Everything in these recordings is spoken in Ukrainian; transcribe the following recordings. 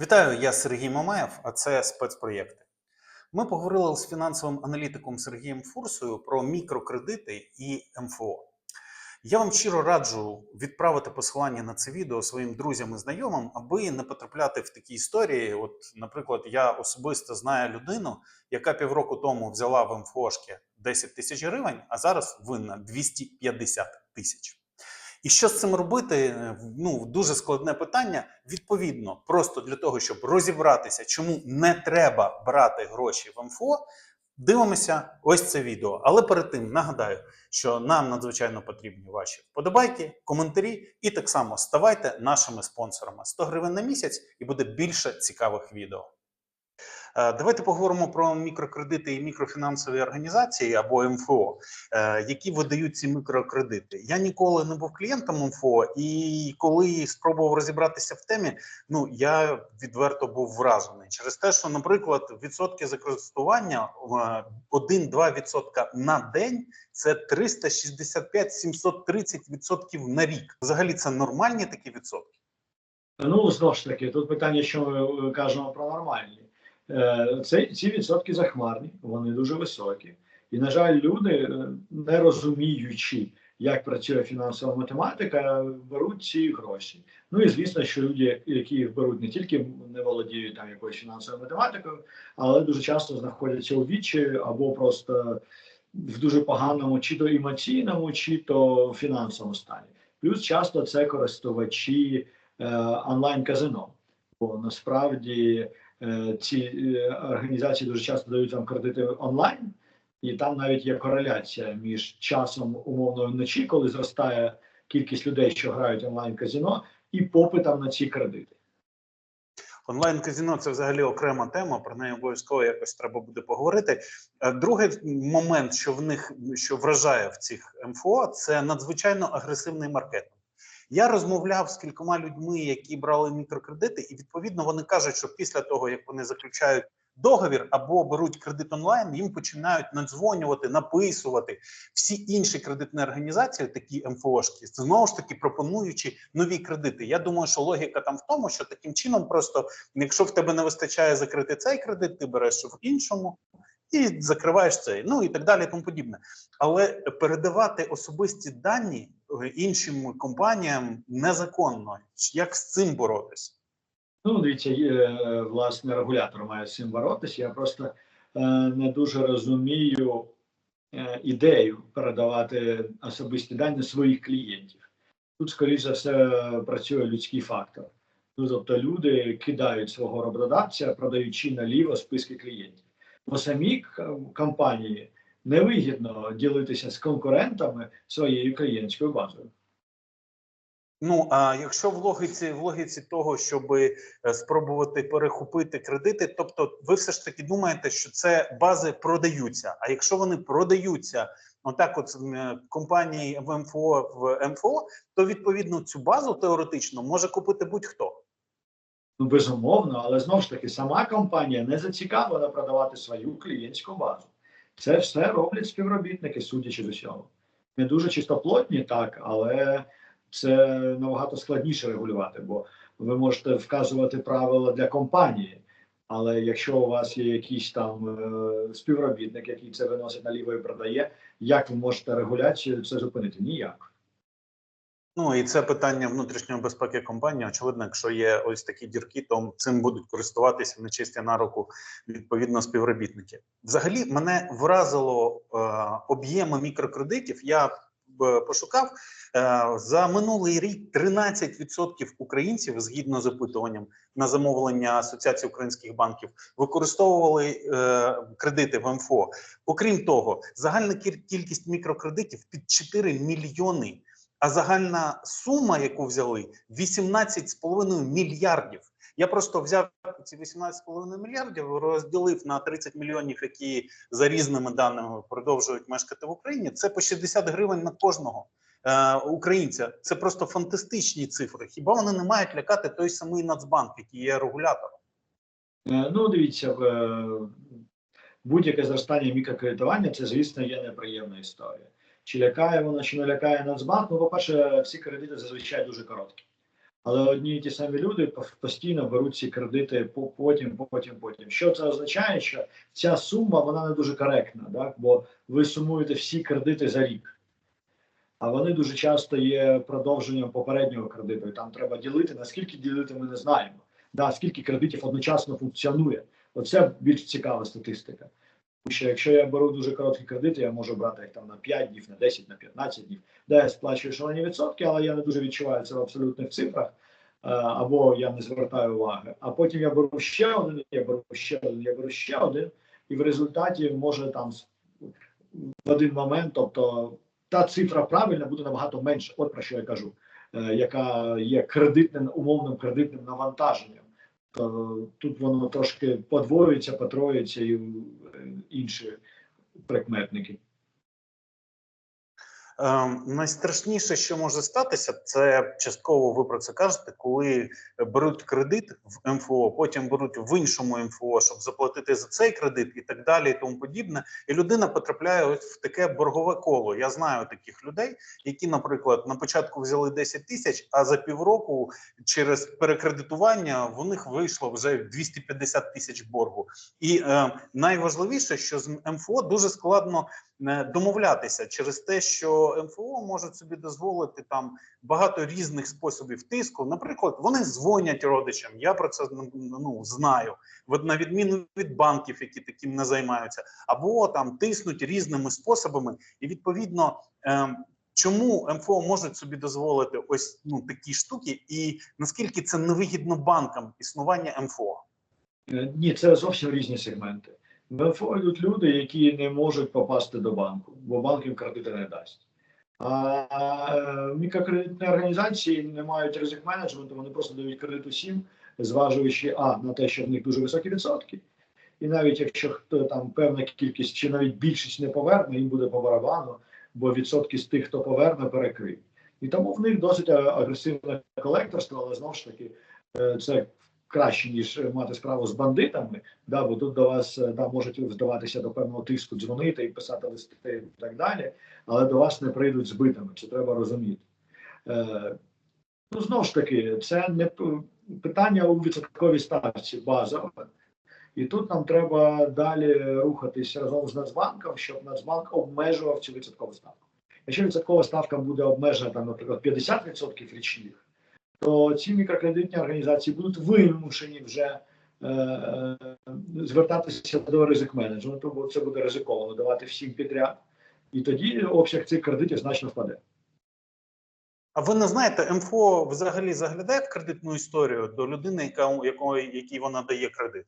Вітаю, я Сергій Мамаєв, а це спецпроєкти. Ми поговорили з фінансовим аналітиком Сергієм Фурсою про мікрокредити і МФО. Я вам щиро раджу відправити посилання на це відео своїм друзям і знайомим, аби не потрапляти в такі історії. От, наприклад, я особисто знаю людину, яка півроку тому взяла в МФОшки 10 тисяч гривень, а зараз винна 250 тисяч. І що з цим робити? Ну дуже складне питання. Відповідно, просто для того, щоб розібратися, чому не треба брати гроші в МФО. Дивимося ось це відео. Але перед тим нагадаю, що нам надзвичайно потрібні ваші вподобайки, коментарі, і так само ставайте нашими спонсорами 100 гривень на місяць, і буде більше цікавих відео. Е, Давайте поговоримо про мікрокредити і мікрофінансові організації або МФО, е, які видають ці мікрокредити. Я ніколи не був клієнтом МФО, і коли спробував розібратися в темі, ну я відверто був вражений через те, що, наприклад, відсотки за користування е, 1-2% на день це 365-730 відсотків на рік. Взагалі це нормальні такі відсотки. Ну, знову ж таки, тут питання, що ми кажемо про нормальні. Е, Це, ці відсотки захмарні, вони дуже високі. І, на жаль, люди, е, не розуміючи, як працює фінансова математика, беруть ці гроші. Ну і звісно, що люди, які їх беруть, не тільки не володіють там якоюсь фінансовою математикою, але дуже часто знаходяться у відчаї або просто в дуже поганому, чи то емоційному, чи то фінансовому стані. Плюс часто це користувачі е, онлайн-казино. Бо насправді ці е, організації дуже часто дають вам кредити онлайн, і там навіть є кореляція між часом умовно вночі, коли зростає кількість людей, що грають онлайн-казино, і попитом на ці кредити. Онлайн казіно це взагалі окрема тема. Про неї обов'язково якось треба буде поговорити. Е, Другий момент, що в них що вражає в цих МФО, це надзвичайно агресивний маркетинг. Я розмовляв з кількома людьми, які брали мікрокредити, і відповідно вони кажуть, що після того як вони заключають договір або беруть кредит онлайн, їм починають надзвонювати, написувати всі інші кредитні організації, такі МФОшки, знову ж таки пропонуючи нові кредити. Я думаю, що логіка там в тому, що таким чином, просто якщо в тебе не вистачає закрити цей кредит, ти береш в іншому. І закриваєш цей, ну і так далі, і тому подібне. Але передавати особисті дані іншим компаніям незаконно. Як з цим боротися? Ну, дивіться, е, власне, регулятор має з цим боротися. Я просто е, не дуже розумію е, ідею передавати особисті дані своїх клієнтів. Тут, скоріше за все, працює людський фактор. Ну, тобто люди кидають свого роботодавця, продаючи наліво списки клієнтів. Бо самій компанії невигідно ділитися з конкурентами своєю клієнтською базою. Ну а якщо в логіці в логіці того, щоб спробувати перехопити кредити, тобто ви все ж таки думаєте, що це бази продаються. А якщо вони продаються, отак, от компанії в МФО в МФО, то відповідно цю базу теоретично може купити будь-хто. Ну, безумовно, але знову ж таки, сама компанія не зацікавлена продавати свою клієнтську базу. Це все роблять співробітники, судячи з усього. Не дуже чистоплотні, так, але це набагато складніше регулювати, бо ви можете вказувати правила для компанії. Але якщо у вас є якийсь там е, співробітник, який це виносить наліво і продає, як ви можете регуляцію це зупинити? Ніяк. Ну і це питання внутрішньої безпеки компанії. Очевидно, якщо є ось такі дірки, то цим будуть користуватися на чисті на руку відповідно співробітники. Взагалі мене вразило е, об'єми мікрокредитів. Я е, пошукав е, за минулий рік 13% українців, згідно з опитуванням на замовлення Асоціації українських банків, використовували е, кредити в МФО. Окрім того, загальна кіль- кількість мікрокредитів під 4 мільйони. А загальна сума, яку взяли, 18,5 мільярдів. Я просто взяв ці 18,5 мільярдів, розділив на 30 мільйонів, які за різними даними продовжують мешкати в Україні. Це по 60 гривень на кожного е, українця. Це просто фантастичні цифри. Хіба вони не мають лякати той самий Нацбанк, який є регулятором? Е, Ну, дивіться, е, будь-яке зростання мікрокредитування це, звісно, є неприємна історія. Чи лякає воно, чи не лякає Нацбанк? Ну, по-перше, всі кредити зазвичай дуже короткі. Але одні і ті самі люди постійно беруть ці кредити потім, потім, потім. Що це означає? Що ця сума вона не дуже коректна, так? бо ви сумуєте всі кредити за рік. А вони дуже часто є продовженням попереднього кредиту. І там треба ділити. Наскільки ділити, ми не знаємо. Да, скільки кредитів одночасно функціонує. Оце більш цікава статистика. Що якщо я беру дуже короткі кредити, я можу брати їх там на 5 днів, на 10, на 15 днів. Да, я сплачую шалені відсотки, але я не дуже відчуваю це в абсолютних цифрах. е, Або я не звертаю уваги. А потім я беру ще один, я беру ще один, я беру ще один, і в результаті може там в один момент, тобто та цифра правильна буде набагато менше. От про що я кажу, е, яка є кредитним умовним кредитним навантаженням. То тут воно трошки подвоюється, потроюється і е, інші прикметники. Ем, найстрашніше, що може статися, це частково ви про це кажете, коли беруть кредит в МФО, потім беруть в іншому МФО, щоб заплатити за цей кредит і так далі, і тому подібне. І людина потрапляє ось в таке боргове коло. Я знаю таких людей, які, наприклад, на початку взяли 10 тисяч, а за півроку через перекредитування в них вийшло вже 250 тисяч боргу. І е, найважливіше, що з МФО дуже складно е, домовлятися через те, що МФО можуть собі дозволити там багато різних способів тиску. Наприклад, вони дзвонять родичам. Я про це ну знаю. На відміну від банків, які таким не займаються, або там тиснуть різними способами, і відповідно. Е, Чому МФО можуть собі дозволити ось ну такі штуки, і наскільки це невигідно банкам існування МФО? Е, Ні, це зовсім різні сегменти. В МФО йдуть люди, які не можуть попасти до банку, бо банк їм кредити не дасть. А е, мікрокредитні організації не мають ризик менеджменту, вони просто дають кредит усім, зважуючи а на те, що в них дуже високі відсотки. І навіть якщо хто там певна кількість чи навіть більшість не поверне, їм буде по барабану, бо відсотки з тих, хто поверне, перекриють. І тому в них досить е, агресивне колекторство, але знову ж таки е, це краще ніж мати справу з бандитами, да, бо тут до вас е, да, можуть вдаватися до певного тиску, дзвонити і писати листи і так далі, але до вас не прийдуть збитими. Це треба розуміти. Е, ну знову ж таки, це не питання у відсотковій ставці базове. І тут нам треба далі рухатись разом з Нацбанком, щоб Нацбанк обмежував цю відсоткову ставку. Якщо відсоткова ставка буде обмежена, там, наприклад, 50% річних, то ці мікрокредитні організації будуть вимушені вже е, е, звертатися до ризик менеджменту, бо це буде ризиковано давати всім підряд. І тоді обсяг цих кредитів значно впаде. А ви не знаєте, МФО взагалі заглядає в кредитну історію до людини, яка якої якій вона дає кредит?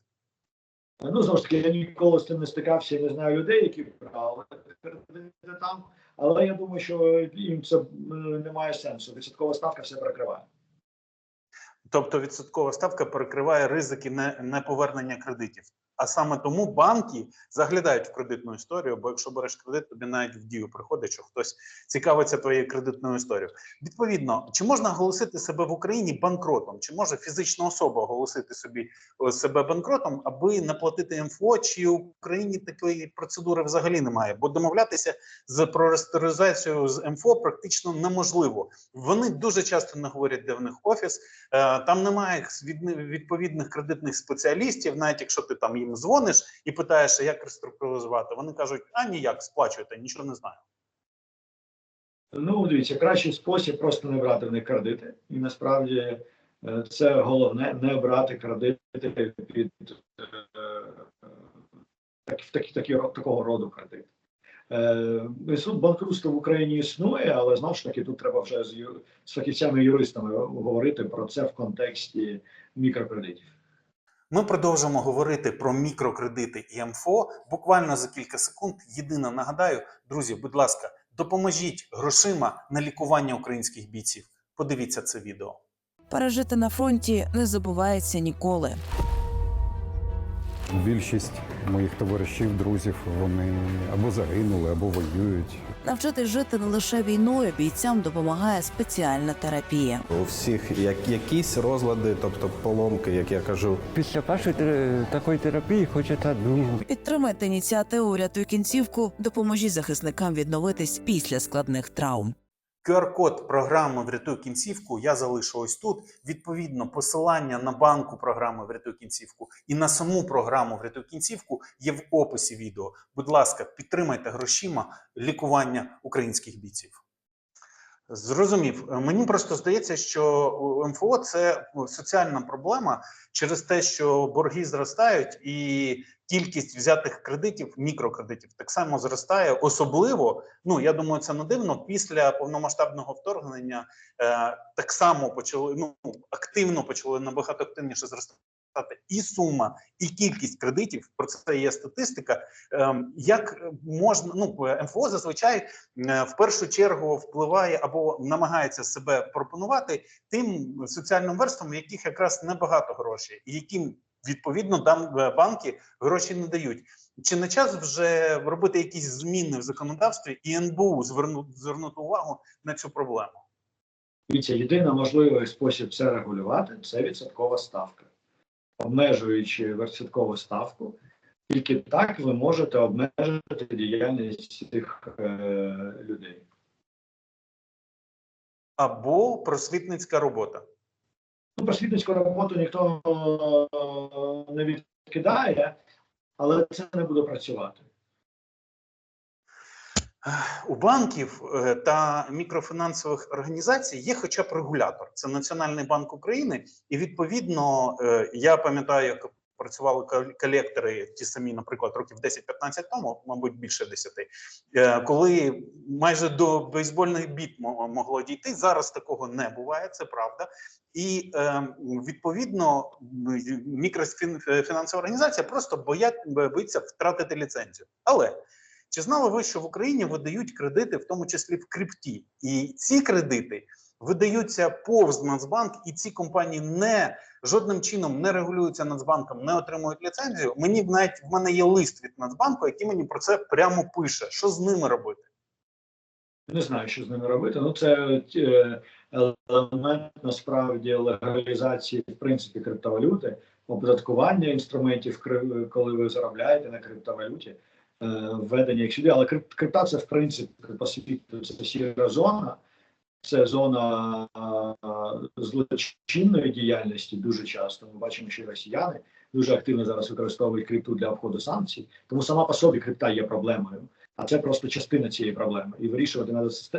Ну, знову ж таки, я ніколи з цим не стикався і не знаю людей, які брали кредити там. Але я думаю, що їм це е, не має сенсу. Відсоткова ставка все перекриває. Тобто відсоткова ставка перекриває ризики неповернення кредитів. А саме тому банки заглядають в кредитну історію, бо якщо береш кредит, тобі навіть в дію приходить, що хтось цікавиться твоєю кредитною історією. Відповідно, чи можна оголосити себе в Україні банкротом? Чи може фізична особа оголосити собі е, себе банкротом, аби не платити МФО? Чи в Україні такої процедури взагалі немає? Бо домовлятися з про з МФО практично неможливо. Вони дуже часто не говорять, де в них офіс. Е, Там немає відповідних кредитних спеціалістів, навіть якщо ти там їм дзвониш і питаєш, як реструктуризувати, вони кажуть, а ніяк сплачуєте, нічого не знаю. Ну, дивіться, кращий спосіб просто не брати в них кредити. І насправді е, це головне не брати кредити під е, так, в такі, такого роду кредит. Е, суд банкрутства в Україні існує, але знову ж таки тут треба вже з, з фахівцями-юристами говорити про це в контексті мікрокредитів. Ми продовжимо говорити про мікрокредити і МФО буквально за кілька секунд. Єдине нагадаю, друзі, будь ласка, допоможіть грошима на лікування українських бійців. Подивіться це відео. Пережити на фронті не забувається ніколи. Більшість моїх товаришів, друзів, вони або загинули, або воюють. Навчити жити не лише війною бійцям допомагає спеціальна терапія. У всіх як, якісь розлади, тобто поломки, як я кажу, Після першої тер- такої терапії хочеться другу. Підтримайте ініціативу «Рятуй кінцівку, допоможіть захисникам відновитись після складних травм. QR-код програми Врятуй кінцівку я залишу ось тут. Відповідно, посилання на банку програми Врятуй кінцівку і на саму програму Врятуй кінцівку є в описі відео. Будь ласка, підтримайте грошима лікування українських бійців. Зрозумів. Е, Мені просто здається, що МФО це соціальна проблема через те, що борги зростають, і кількість взятих кредитів, мікрокредитів, так само зростає. Особливо, ну я думаю, це не дивно. Після повномасштабного вторгнення е, так само почали ну активно почали набагато активніше зростати і сума, і кількість кредитів. Про це є статистика. Ем, як можна ну МФО зазвичай е, в першу чергу впливає або намагається себе пропонувати тим соціальним верствам, у яких якраз небагато грошей, і яким відповідно там е, банки гроші не дають. Чи не час вже робити якісь зміни в законодавстві і НБУ звернути звернути увагу на цю проблему? Дивіться, єдиний можливий спосіб це регулювати це відсоткова ставка. Обмежуючи відсоткову ставку, тільки так ви можете обмежити діяльність цих е, людей. Або просвітницька робота. Ну, просвітницьку роботу ніхто е, не відкидає, але це не буде працювати. У банків е, та мікрофінансових організацій є хоча б регулятор. Це Національний банк України, і відповідно е, я пам'ятаю, як працювали колектори, ті самі, наприклад, років 10-15 тому, мабуть, більше 10, е, коли майже до бейсбольних біт могло дійти. Зараз такого не буває, це правда. І відповідно мікрофінансова організація просто боїться втратити ліцензію. Але чи знали ви, що в Україні видають кредити, в тому числі в крипті, і ці кредити видаються повз Нацбанк, і ці компанії не жодним чином не регулюються Нацбанком, не отримують ліцензію. Мені навіть в мене є лист від Нацбанку, який мені про це прямо пише. Що з ними робити? Не знаю, що з ними робити. Ну, це е, елемент насправді легалізації в принципі криптовалюти, оподаткування інструментів, коли ви заробляєте на криптовалюті, введення їх сюди. Але крипта це в принципі по світу це сіра зона, це зона е, злочинної діяльності. Дуже часто ми бачимо, що росіяни дуже активно зараз використовують крипту для обходу санкцій. Тому сама по собі крипта є проблемою. А це просто частина цієї проблеми. І вирішувати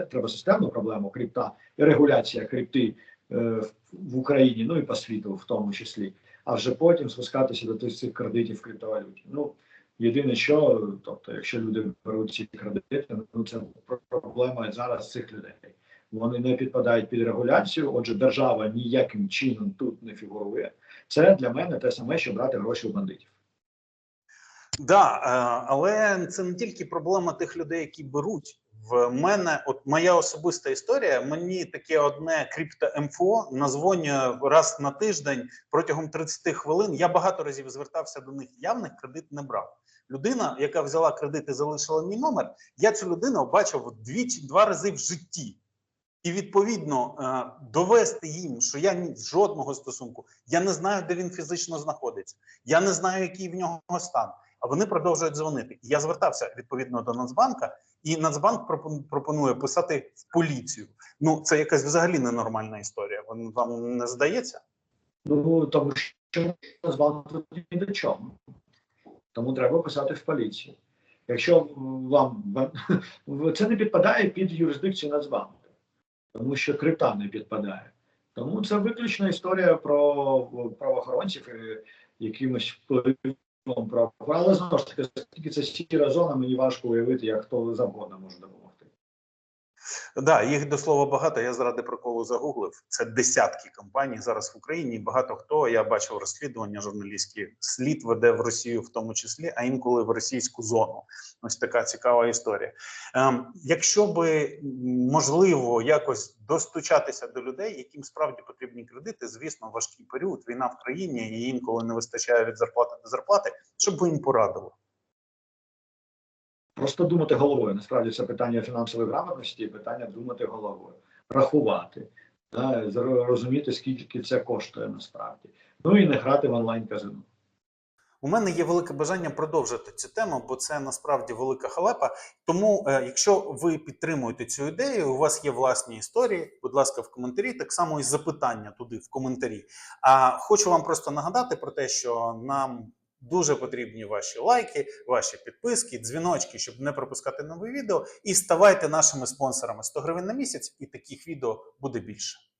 треба системну проблему крипта і регуляція крипти е, в Україні, ну і по світу, в тому числі. А вже потім спускатися до тих цих кредитів в криптовалюті. Ну єдине, що тобто, якщо люди беруть ці кредити, ну це проблема зараз цих людей. Вони не підпадають під регуляцію. Отже, держава ніяким чином тут не фігурує. Це для мене те саме, що брати гроші у бандитів. Да, е, але це не тільки проблема тих людей, які беруть. В мене, от моя особиста історія. Мені таке одне крипто МФО назвонює раз на тиждень протягом 30 хвилин. Я багато разів звертався до них. Я в них кредит не брав. Людина, яка взяла кредит і залишила мій номер, я цю людину бачив двічі два рази в житті. І відповідно е, довести їм, що я ні жодного стосунку, я не знаю, де він фізично знаходиться, я не знаю, який в нього стан. А вони продовжують дзвонити. І Я звертався відповідно до Нацбанка, і Нацбанк пропонує писати в поліцію. Ну це якась взагалі ненормальна історія. Вам- Вам не здається? Ну тому що Нацбанк ні до чому. Тому треба писати в поліцію. Якщо вам це не підпадає під юрисдикцію Нацбанку, тому що крипта не підпадає. Тому це виключна історія про правоохоронців і якимось впливом прав. Але знову ж таки, оскільки це сіра зона, мені важко уявити, як хто завгодно може допомогти. Да, їх до слова багато. Я заради приколу загуглив. Це десятки компаній зараз в Україні. Багато хто я бачив розслідування журналістські слід веде в Росію, в тому числі, а інколи в російську зону. Ось така цікава історія. Ем, якщо би можливо якось достучатися до людей, яким справді потрібні кредити, звісно, важкий період, війна в країні і інколи не вистачає від зарплати до зарплати, щоб ви їм порадили. Просто думати головою. Насправді це питання фінансової грамотності, питання думати головою, рахувати, да, розуміти, скільки це коштує насправді. Ну і не грати в онлайн казино. У мене є велике бажання продовжити цю тему, бо це насправді велика халепа. Тому, е, якщо ви підтримуєте цю ідею, у вас є власні історії, будь ласка, в коментарі, так само і запитання туди в коментарі. А хочу вам просто нагадати про те, що нам дуже потрібні ваші лайки, ваші підписки, дзвіночки, щоб не пропускати нові відео. І ставайте нашими спонсорами 100 гривень на місяць, і таких відео буде більше.